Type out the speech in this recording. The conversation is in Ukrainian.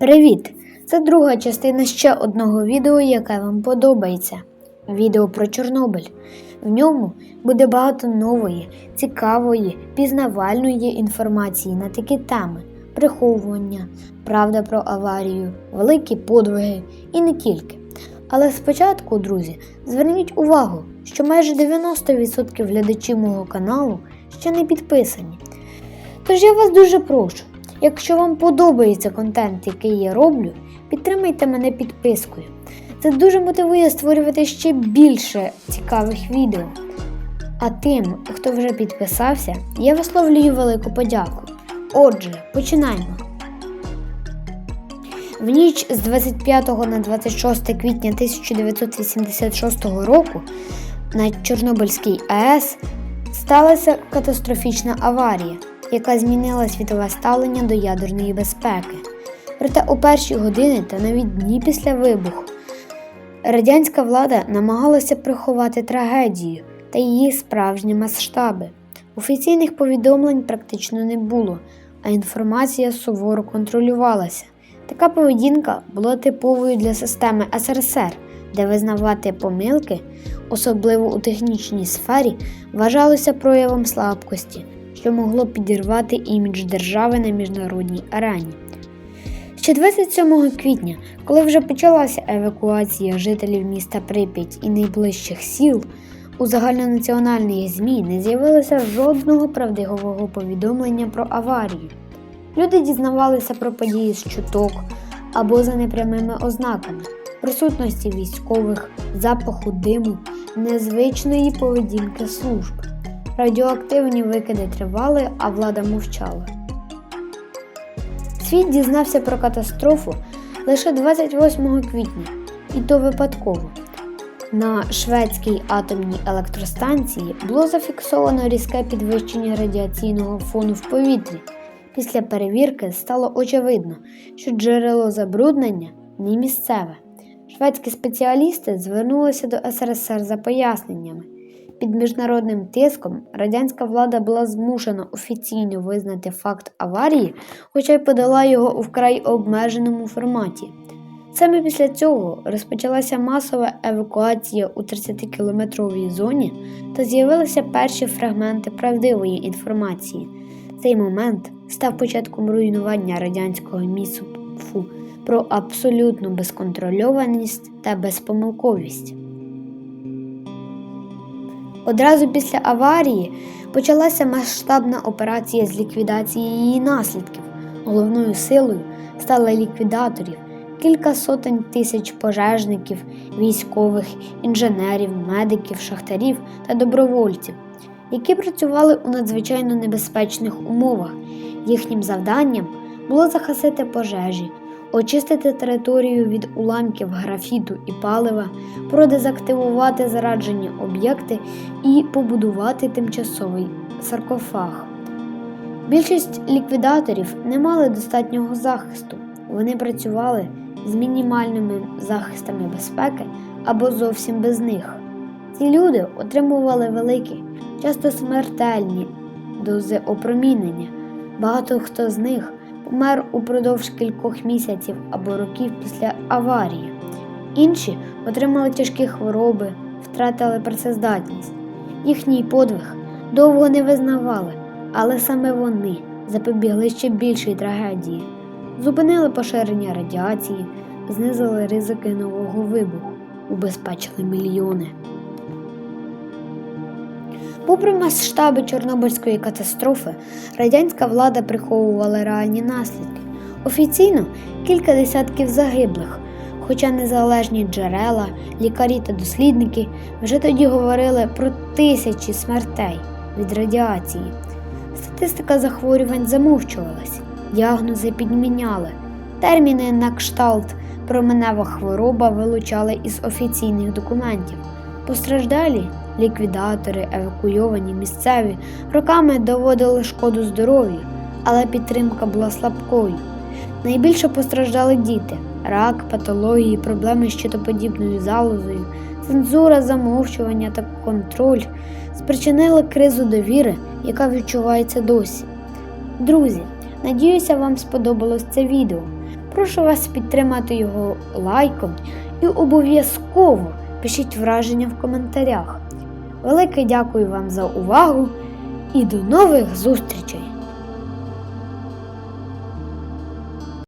Привіт! Це друга частина ще одного відео, яке вам подобається. Відео про Чорнобиль. В ньому буде багато нової, цікавої, пізнавальної інформації на такі теми: приховування, правда про аварію, великі подвиги і не тільки. Але спочатку, друзі, зверніть увагу, що майже 90% глядачів мого каналу ще не підписані. Тож я вас дуже прошу, якщо вам подобається контент, який я роблю, підтримайте мене підпискою. Це дуже мотивує створювати ще більше цікавих відео. А тим, хто вже підписався, я висловлюю велику подяку. Отже, починаємо. В ніч з 25 на 26 квітня 1986 року на Чорнобильській АЕС сталася катастрофічна аварія, яка змінила світове ставлення до ядерної безпеки. Проте у перші години та навіть дні після вибуху радянська влада намагалася приховати трагедію та її справжні масштаби. Офіційних повідомлень практично не було, а інформація суворо контролювалася. Така поведінка була типовою для системи СРСР, де визнавати помилки, особливо у технічній сфері, вважалося проявом слабкості, що могло підірвати імідж держави на міжнародній арені. Ще 27 квітня, коли вже почалася евакуація жителів міста Прип'ять і найближчих сіл, у загальнонаціональних ЗМІ не з'явилося жодного правдивого повідомлення про аварію. Люди дізнавалися про події з чуток або за непрямими ознаками, присутності військових, запаху диму, незвичної поведінки служб. Радіоактивні викиди тривали, а влада мовчала. Світ дізнався про катастрофу лише 28 квітня, і то випадково. На шведській атомній електростанції було зафіксовано різке підвищення радіаційного фону в повітрі. Після перевірки стало очевидно, що джерело забруднення не місцеве. Шведські спеціалісти звернулися до СРСР за поясненнями. Під міжнародним тиском радянська влада була змушена офіційно визнати факт аварії, хоча й подала його у вкрай обмеженому форматі. Саме після цього розпочалася масова евакуація у 30-кілометровій зоні та з'явилися перші фрагменти правдивої інформації. Цей момент став початком руйнування радянського міфу про абсолютну безконтрольованість та безпомилковість. Одразу після аварії почалася масштабна операція з ліквідації її наслідків. Головною силою стали ліквідаторів, кілька сотень тисяч пожежників, військових, інженерів, медиків, шахтарів та добровольців, які працювали у надзвичайно небезпечних умовах. Їхнім завданням було захистити пожежі, очистити територію від уламків графіту і палива, продезактивувати зараджені об'єкти і побудувати тимчасовий саркофаг. Більшість ліквідаторів не мали достатнього захисту, вони працювали з мінімальними захистами безпеки або зовсім без них. Ці люди отримували великі, часто смертельні дози опромінення. Багато хто з них помер упродовж кількох місяців або років після аварії. Інші отримали тяжкі хвороби, втратили працездатність. Їхній подвиг довго не визнавали, але саме вони запобігли ще більшій трагедії, зупинили поширення радіації, знизили ризики нового вибуху, убезпечили мільйони. Попри масштаби Чорнобильської катастрофи, радянська влада приховувала реальні наслідки. Офіційно кілька десятків загиблих, хоча незалежні джерела, лікарі та дослідники вже тоді говорили про тисячі смертей від радіації. Статистика захворювань замовчувалась, діагнози підміняли, терміни на кшталт променева хвороба вилучали із офіційних документів. Постраждалі ліквідатори, евакуйовані місцеві, роками доводили шкоду здоров'ю, але підтримка була слабкою. Найбільше постраждали діти, рак, патології, проблеми з щитоподібною залозою, цензура, замовчування та контроль спричинили кризу довіри, яка відчувається досі. Друзі, Надіюся, вам сподобалось це відео. Прошу вас підтримати його лайком і обов'язково пишіть враження в коментарях. Велике дякую вам за увагу і до нових зустрічей!